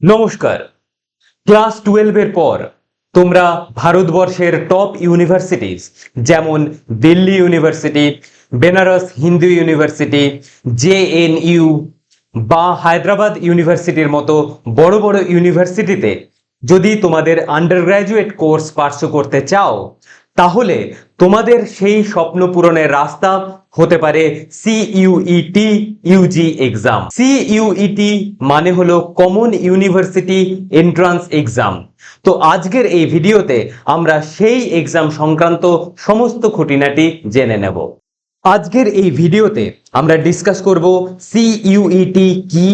নমস্কার। ক্লাস টুয়েলভের পর তোমরা ভারতবর্ষের টপ ইউনিভার্সিটিস যেমন Delhi university Benaras Hindu university JNU বা হায়দ্রাবাদ ইউনিভার্সিটির মতো বড় বড় ইউনিভার্সিটিতে যদি তোমাদের আন্ডার গ্র্যাজুয়েট কোর্স পার্শ্ব করতে চাও তাহলে তোমাদের সেই স্বপ্ন পূরণের রাস্তা হতে পারে সিইউইটি ইউজি এক্সাম সিইউইটি মানে হলো কমন ইউনিভার্সিটি এন্ট্রান্স এক্সাম তো আজকের এই ভিডিওতে আমরা সেই এক্সাম সংক্রান্ত সমস্ত খুঁটিনাটি জেনে নেব। আজকের এই ভিডিওতে আমরা ডিসকাস করব সিইউইটি কি,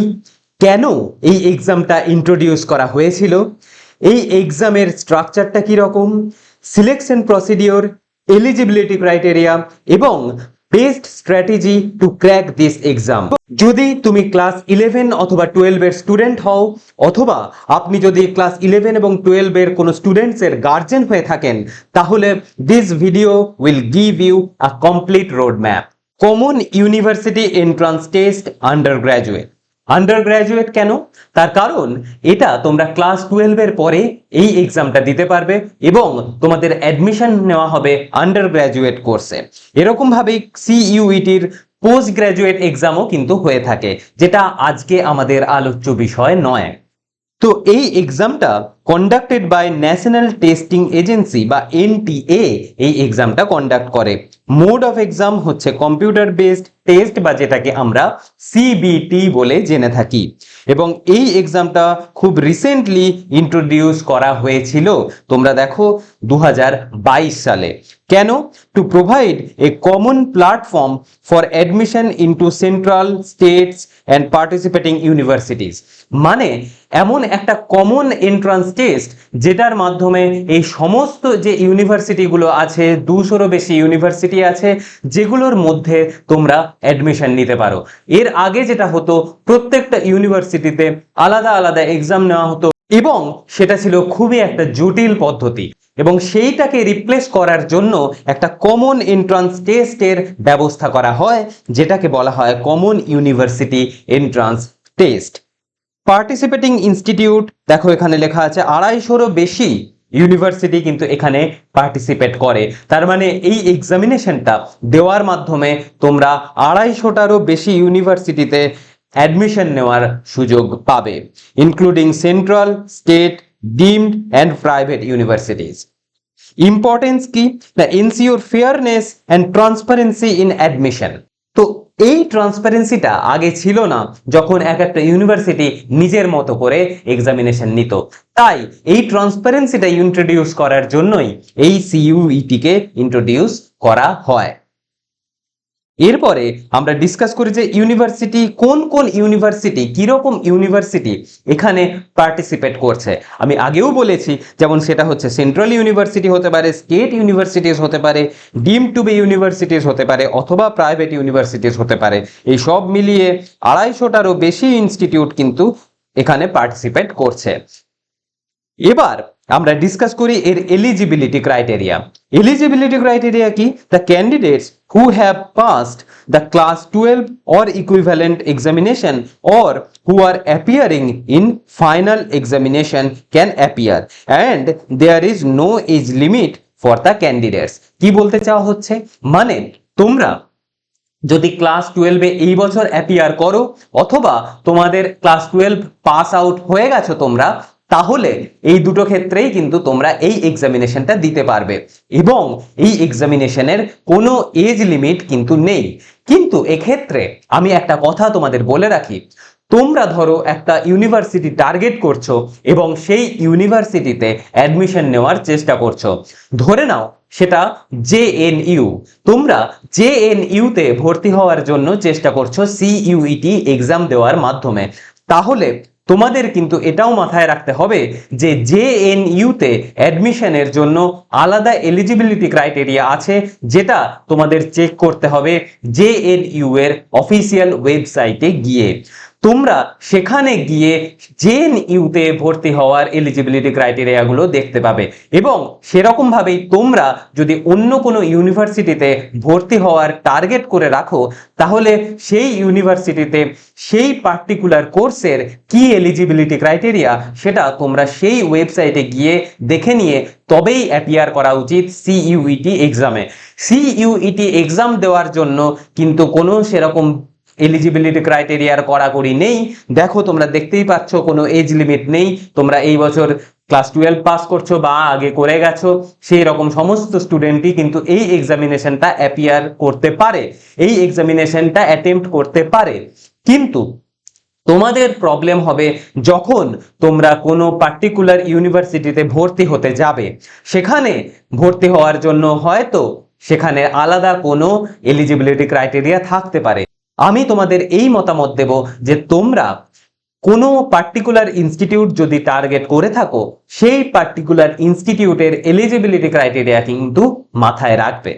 কেন এই এক্সামটা ইন্ট্রোডিউস করা হয়েছিল, এই এক্সামের স্ট্রাকচারটা কি রকম সিলেকশন প্রসিডিওর এলিজিবিলিটি ক্রাইটেরিয়া এবং best strategy to crack this exam যদি তুমি ক্লাস ইলেভেন অথবা টুয়েলভের স্টুডেন্ট হও, অথবা আপনি যদি ক্লাস ইলেভেন এবং টুয়েলভের কোনো স্টুডেন্টসের গার্জেন হয়ে থাকেন, তাহলে this video will give you a complete road map common university entrance test undergraduate undergraduate কেন? তার কারণ, এটা তোমরা ক্লাস টুয়েলভের পরে এই এক্সামটা দিতে পারবে এবং তোমাদের অ্যাডমিশন নেওয়া হবে আন্ডার গ্র্যাজুয়েট কোর্সে এরকম ভাবেই সিইউইটির পোস্ট গ্র্যাজুয়েট এক্সামও কিন্তু হয়ে থাকে, যেটা আজকে আমাদের আলোচ্য বিষয় নয়। তো এই এক্সামটা conducted by National Testing Agency বা এনটিএ এই এক্সামটা কন্ডাক্ট করে। মোড অফ এক্সাম হচ্ছে কম্পিউটার বেসড টেস্ট বা যেটাকে আমরা সিবিটি বলে জেনে থাকি। এবং এই এক্সামটা খুব রিসেন্টলি ইন্ট্রোডিউস করা হয়েছিল, তোমরা দেখো দু হাজার বাইশ সালে। কেন? To provide a common platform for admission into central states and participating universities মানে এমন একটা কমন এন্ট্রান্স টেস্ট যেটার মাধ্যমে এই সমস্ত যে ইউনিভার্সিটিগুলো আছে, দুশোরও বেশি ইউনিভার্সিটি আছে, যেগুলোর মধ্যে তোমরা অ্যাডমিশন নিতে পারো। এর আগে যেটা হতো, প্রত্যেকটা ইউনিভার্সিটিতে আলাদা আলাদা এক্সাম নেওয়া হতো এবং সেটা ছিল খুবই একটা জটিল পদ্ধতি এবং সেইটাকে রিপ্লেস করার জন্য একটা কমন এন্ট্রান্স টেস্টের ব্যবস্থা করা হয়, যেটাকে বলা হয় common university entrance test participating institute দেখো এখানে লেখা আছে, আড়াইশোরও বেশি ইউনিভার্সিটি কিন্তু এখানে পার্টিসিপেট করে। তার মানে এই এক্সামিনেশনটা দেওয়ার মাধ্যমে তোমরা আড়াইশোটারও বেশি ইউনিভার্সিটিতে অ্যাডমিশন নেওয়ার সুযোগ পাবে including central state deemed and private universities importance কি? The ensure fairness and transparency in admission তো এই ট্রান্সপারেন্সিটা আগে ছিল না যখন এক একটা ইউনিভার্সিটি নিজের মতো করে এক্সামিনেশন নিত। তাই এই ট্রান্সপারেন্সিটা ইন্ট্রোডিউস করার জন্যই এই সিইউইটিকে ইন্ট্রোডিউস করা হয়। এরপরে আমরা ডিসকাস করি যে ইউনিভার্সিটি কোন কোন ইউনিভার্সিটি কীরকম ইউনিভার্সিটি এখানে পার্টিসিপেট করছে। আমি আগেও বলেছি, যেমন সেটা হচ্ছে সেন্ট্রাল ইউনিভার্সিটি হতে পারে স্টেট ইউনিভার্সিটিস হতে পারে ডিম টু বি ইউনিভার্সিটিস হতে পারে, অথবা প্রাইভেট ইউনিভার্সিটিস হতে পারে। এই সব মিলিয়ে আড়াইশোটারও বেশি ইনস্টিটিউট কিন্তু এখানে পার্টিসিপেট করছে। এবার আমরা ডিসকাস করি এর এলিজিবিলিটি ক্রাইটেরিয়া এলিজিবিলিটি ক্রাইটেরিয়া কি? The candidates who have passed the class twelve or equivalent examination or who are appearing in final examination can appear and there is no age limit for the candidates কি বলতে চাওয়া হচ্ছে? মানে তোমরা যদি class টুয়েলভে এই বছর অ্যাপিয়ার করো, অথবা তোমাদের ক্লাস টুয়েলভ পাস আউট হয়ে গেছো তোমরা তাহলে এই দুটো ক্ষেত্রেই কিন্তু তোমরা এই এক্সামিনেশনটা দিতে পারবে। এবং এই এক্সামিনেশনের কোনো এজ লিমিট কিন্তু নেই। কিন্তু এক্ষেত্রে আমি একটা কথা তোমাদের বলে রাখি। তোমরা ধরো একটা ইউনিভার্সিটি টার্গেট করছ এবং সেই ইউনিভার্সিটিতে অ্যাডমিশন নেওয়ার চেষ্টা করছ। ধরে নাও সেটা জেএনইউ তোমরা জেএনইউতে ভর্তি হওয়ার জন্য চেষ্টা করছ সিইউইটি এক্সাম দেওয়ার মাধ্যমে। তাহলে তোমাদের কিন্তু এটাও মাথায় রাখতে হবে যে জে এন ইউতে অ্যাডমিশনের জন্য আলাদা এলিজিবিলিটি ক্রাইটেরিয়া আছে যেটা তোমাদের চেক করতে হবে জে এন ইউ এর অফিসিয়াল ওয়েবসাইটে গিয়ে। তোমরা সেখানে গিয়ে জেন ইউতে ভর্তি হওয়ার এলিজিবিলিটি ক্রাইটেরিয়াগুলো দেখতে পাবে। এবং সেরকম ভাবেই তোমরা যদি অন্য কোনো ইউনিভার্সিটিতে ভর্তি হওয়ার টার্গেট করে রাখো, তাহলে সেই ইউনিভার্সিটিতে সেই পার্টিকুলার কোর্সের কি এলিজিবিলিটি ক্রাইটেরিয়া সেটা তোমরা সেই ওয়েবসাইটে গিয়ে দেখে নিয়ে তবেই অ্যাপিয়ার করা উচিত সিইউইটি এক্সামে সিইউইটি এক্সাম দেওয়ার জন্য কিন্তু কোনো সেরকম এলিজিবিলিটি ক্রাইটেরিয়ার কড়াকড়ি নেই। দেখো, তোমরা দেখতেই পাচ্ছ, কোনো এজ লিমিট নেই। তোমরা এই বছর ক্লাস টুয়েলভ পাস করছ বা আগে করে গেছো। সেই রকম সমস্ত স্টুডেন্টই কিন্তু এই এক্সামিনেশনটা অ্যাপিয়ার করতে পারে। এই এক্সামিনেশনটা অ্যাটেম্প্ট করতে পারে। কিন্তু তোমাদের প্রবলেম হবে যখন তোমরা কোনো পার্টিকুলার ইউনিভার্সিটিতে ভর্তি হতে যাবে। সেখানে ভর্তি হওয়ার জন্য হয়তো সেখানে আলাদা কোনো এলিজিবিলিটি ক্রাইটেরিয়া থাকতে পারে। আমি তোমাদের এই মতামত দেব যে তোমরা কোনো পার্টিকুলার ইনস্টিটিউট যদি টার্গেট করে থাকো, সেই পার্টিকুলার ইনস্টিটিউটের এলিজিবিলিটি ক্রাইটেরিয়া কিন্তু মাথায় রাখবে।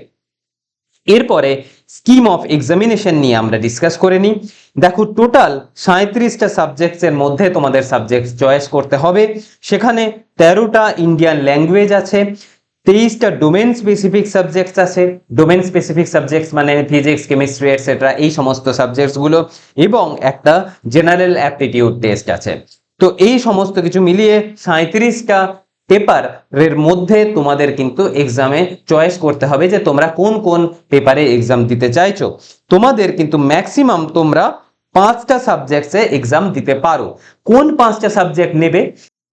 এরপরে স্কিম অফ এক্সামিনেশন নিয়ে আমরা ডিসকাস করে নিই। দেখো টোটাল সাঁত্রিশটা সাবজেক্টসের মধ্যে তোমাদের সাবজেক্ট চয়েস করতে হবে। সেখানে তেরোটা ইন্ডিয়ান ল্যাঙ্গুয়েজ আছে। তেইশটা ডোমেন স্পেসিফিক সাবজেক্টস আছে। ডোমেন স্পেসিফিক সাবজেক্টস মানে ফিজিক্স কেমিস্ট্রি এটসেট্রা এই সমস্ত সাবজেক্টসগুলো এবং একটা জেনারেল অ্যাপটিটিউড টেস্ট আছে। তো এই সমস্ত কিছু মিলিয়ে সাঁত্রিশটা পেপারের মধ্যে তোমাদের কিন্তু এক্সামে চয়েস করতে হবে যে তোমরা কোন কোন পেপারে এক্সাম দিতে চাইছো। তোমাদের কিন্তু ম্যাক্সিমাম তোমরা পাঁচটা সাবজেক্টসে এক্সাম দিতে পারো। কোন পাঁচটা সাবজেক্ট নেবে?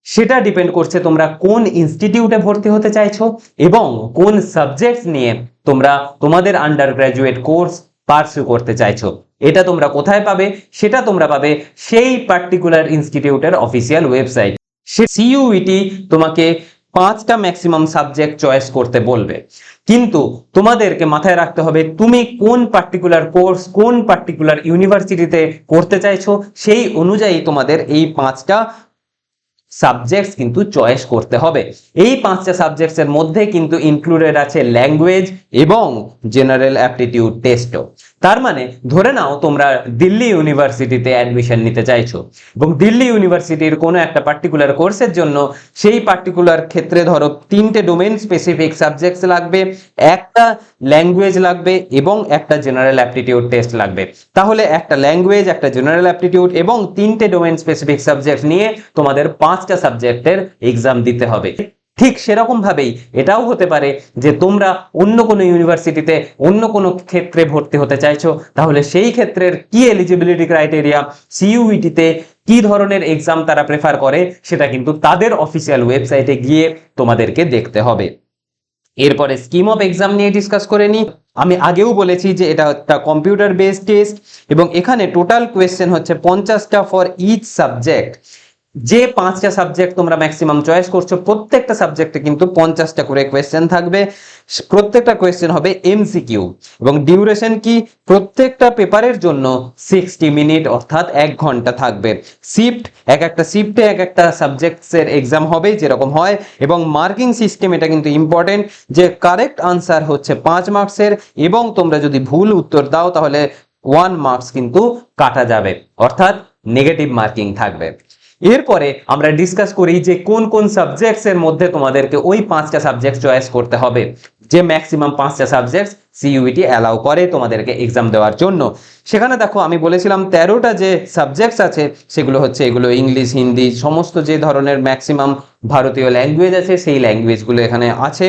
সেটা ডিপেন্ড করছে তোমরা কোন ইনস্টিটিউটে ভর্তি হতে চাইছো এবং কোন সাবজেক্টস নিয়ে তোমরা তোমাদের আন্ডার গ্র্যাজুয়েট কোর্স পার্সু করতে চাইছো। এটা তোমরা কোথায় পাবে? সেটা তোমরা পাবে সেই পার্টিকুলার ইনস্টিটিউটের অফিসিয়াল ওয়েবসাইট সে সিইউইটি তোমাকে পাঁচটা ম্যাক্সিমাম সাবজেক্ট চয়েস করতে বলবে। কিন্তু তোমাদেরকে মাথায় রাখতে হবে, তুমি কোন পার্টিকুলার কোর্স কোন পার্টিকুলার ইউনিভার্সিটিতে করতে চাইছো, সেই অনুযায়ী তোমাদের এই পাঁচটা সাবজেক্টস কিন্তু চয়েস করতে হবে। এই পাঁচটা সাবজেক্টস এর মধ্যে কিন্তু ইনক্লুডেড আছে ল্যাঙ্গুয়েজ এবং জেনারেল অ্যাপটিটিউড টেস্টও তার মানে ধরে নাও তোমরা দিল্লি ইউনিভার্সিটিতে অ্যাডমিশন নিতে চাইছো এবং দিল্লি ইউনিভার্সিটির কোনো একটা পার্টিকুলার কোর্সের জন্য সেই পার্টিকুলার ক্ষেত্রে ধরো তিনটে ডোমেন স্পেসিফিক সাবজেক্টস লাগবে। একটা ল্যাঙ্গুয়েজ লাগবে এবং একটা জেনারেল অ্যাপটিটিউড টেস্ট লাগবে। তাহলে একটা ল্যাঙ্গুয়েজ একটা জেনারেল অ্যাপটিটিউড এবং তিনটে ডোমেন স্পেসিফিক সাবজেক্ট নিয়ে তোমাদের পাঁচটা সাবজেক্টের এক্সাম দিতে হবে। ঠিক সেরকম ভাবেই এটাও হতে পারে যে তোমরা অন্য কোনো ইউনিভার্সিটিতে অন্য কোনো ক্ষেত্রে ভর্তি হতে চাইছো, তাহলে সেই ক্ষেত্রের কি এলিজিবিলিটি ক্রাইটেরিয়া সিইউইটিতে কি ধরনের এক্সাম তারা প্রেফার করে, সেটা কিন্তু তাদের অফিসিয়াল ওয়েবসাইটে গিয়ে তোমাদেরকে দেখতে হবে। এরপরে স্কিম অফ এক্সাম নিয়ে ডিসকাস করে নিই। আমি আগেও বলেছি যে এটা একটা কম্পিউটার বেসড টেস্ট এবং এখানে টোটাল কোয়েশ্চেন হচ্ছে পঞ্চাশটা ফর ইচ সাবজেক্ট যে পাঁচটা সাবজেক্ট তোমরা ম্যাক্সিমাম চয়েস করছ, প্রত্যেকটা সাবজেক্টে কিন্তু পঞ্চাশটা করে কোয়েশ্চেন থাকবে। প্রত্যেকটা কোয়েশ্চেন হবে এমসিকিউ এবং ডিউরেশন কি? প্রত্যেকটা পেপারের জন্য সিক্সটি মিনিট অর্থাৎ এক ঘণ্টা থাকবে। শিফট এক একটা শিফটে এক একটা সাবজেক্টসের এক্সাম হবে, যেরকম হয়। এবং মার্কিং সিস্টেম এটা কিন্তু ইম্পর্টেন্ট যে কারেক্ট আনসার হচ্ছে পাঁচ মার্কসের এবং তোমরা যদি ভুল উত্তর দাও, তাহলে ওয়ান মার্কস কিন্তু কাটা যাবে। অর্থাৎ নেগেটিভ মার্কিং থাকবে। এরপরে আমরা ডিসকাস করি যে কোন কোন সাবজেক্টস এর মধ্যে তোমাদেরকে ওই পাঁচটা সাবজেক্ট চয়েস করতে হবে। যে ম্যাক্সিমাম পাঁচটা সাবজেক্টস সিইউইটি অ্যালাউ করে তোমাদেরকে এক্সাম দেওয়ার জন্য। সেখানে দেখো আমি বলেছিলাম তেরোটা যে সাবজেক্টস আছে, সেগুলো হচ্ছে এগুলো ইংলিশ, হিন্দি, সমস্ত যে ধরনের ম্যাক্সিমাম ভারতীয় ল্যাঙ্গুয়েজ আছে, সেই ল্যাঙ্গুয়েজগুলো এখানে আছে।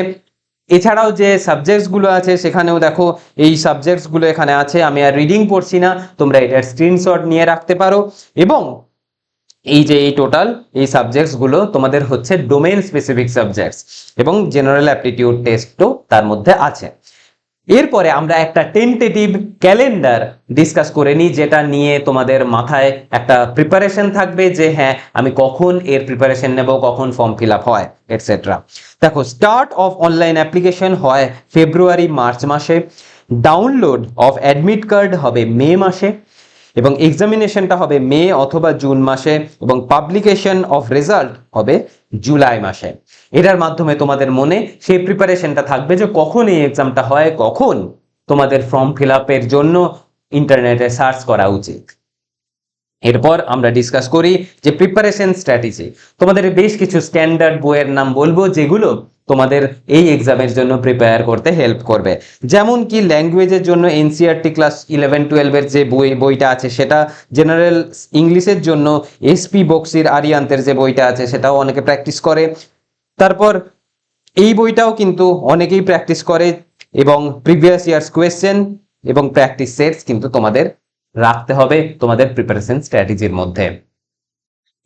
এছাড়াও যে সাবজেক্টসগুলো আছে, সেখানেও দেখো এই সাবজেক্টসগুলো এখানে আছে। আমি আর রিডিং পড়ছি না, তোমরা এটার স্ক্রিনশট নিয়ে রাখতে পারো। এবং এই যে এই টোটাল এই সাবজেক্টসগুলো তোমাদের হচ্ছে ডোমেন স্পেসিফিক সাবজেক্টস এবং জেনারেল অ্যাপটিটিউড টেস্টও তার মধ্যে আছে। এরপরে আমরা একটা টেন্টেটিভ ক্যালেন্ডার ডিসকাস করে নিই, যেটা নিয়ে তোমাদের মাথায় একটা প্রিপারেশন থাকবে যে হ্যাঁ আমি কখন এর প্রিপারেশন নেব, কখন ফর্ম ফিল আপ হয় এটসেট্রা দেখো স্টার্ট অফ অনলাইন অ্যাপ্লিকেশন হয় ফেব্রুয়ারি মার্চ মাসে ডাউনলোড অফ অ্যাডমিট কার্ড হবে মে মাসে এবং এক্সামিনেশনটা হবে মে অথবা জুন মাসে এবং পাবলিকেশন অফ রেজাল্ট হবে জুলাই মাসে। এটার মাধ্যমে তোমাদের মনে সেই প্রিপারেশনটা থাকবে যে কখন এই এক্সামটা হয়, কখন তোমাদের ফর্ম ফিল আপের জন্য ইন্টারনেটে সার্চ করা উচিত। এরপর আমরা ডিসকাস করি যে প্রিপারেশন স্ট্র্যাটেজি তোমাদের বেশ কিছু স্ট্যান্ডার্ড বইয়ের নাম বলব যেগুলো তোমাদের এই এক্সামের জন্য প্রিপেয়ার করতে হেল্প করবে। যেমন কি ল্যাঙ্গুয়েজের জন্য এনসিআরটি ক্লাস ইলেভেন টুয়েলভের যে বই, বইটা আছে, সেটা জেনারেল ইংলিশের জন্য এসপি বক্সির আরিয়ান্তের যে বইটা আছে, সেটাও অনেকে প্র্যাকটিস করে। তারপর এই বইটাও কিন্তু অনেকেই প্র্যাকটিস করে এবং প্রিভিয়াস ইয়ার্স কোয়েশ্চেন এবং প্র্যাকটিস সেটস কিন্তু তোমাদের রাখতে হবে তোমাদের প্রিপারেশন স্ট্র্যাটেজির মধ্যে।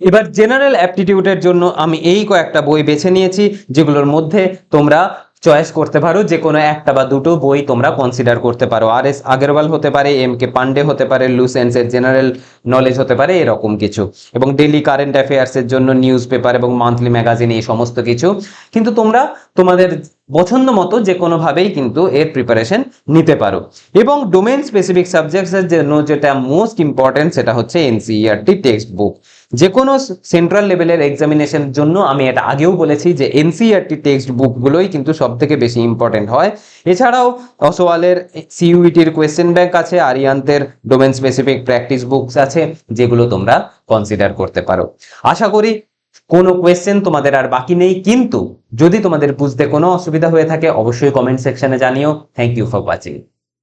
এবার জেনারেল অ্যাপটিটিউডের জন্য আমি এই কয়েকটা বই বেছে নিয়েছি, যেগুলোর মধ্যে তোমরা চয়েস করতে পারো যে কোনো একটা বা দুটো বই তোমরা কনসিডার করতে পারো। আর এস আগরওয়াল হতে পারে এম কে পান্ডে হতে পারে লুসেন্সের জেনারেল নলেজ হতে পারে, এরকম কিছু। এবং ডেলি কারেন্ট অ্যাফেয়ার্সের জন্য নিউজ পেপার এবং মান্থলি ম্যাগাজিন এই সমস্ত কিছু। কিন্তু তোমরা তোমাদের পছন্দ মতো যে কোনোভাবেই কিন্তু এর প্রিপারেশন নিতে পারো। এবং ডোমেন স্পেসিফিক সাবজেক্টসের জন্য যেটা মোস্ট ইম্পর্টেন্ট সেটা হচ্ছে এনসিইআরটি টেক্সট বুক যে কোনো সেন্ট্রাল লেভেলের এক্সামিনেশন জন্য আমি এটা আগেও বলেছি যে এনসিইআরটি টেক্সট বুকগুলোই কিন্তু সব থেকে বেশি ইম্পর্টেন্ট হয়। এছাড়াও অসওয়ালের সিইউইটির কোয়েশ্চেন ব্যাংক আছে, আরিয়ান্তের ডোমেন স্পেসিফিক প্র্যাকটিস বুকস আছে, যেগুলো তোমরা কনসিডার করতে পারো। আশা করি কোনো কোয়েশ্চেন তোমাদের আর বাকি নেই, কিন্তু যদি তোমাদের বুঝতে কোনো অসুবিধা হয়ে থাকে, অবশ্যই কমেন্ট সেকশনে জানিও। Thank you for watching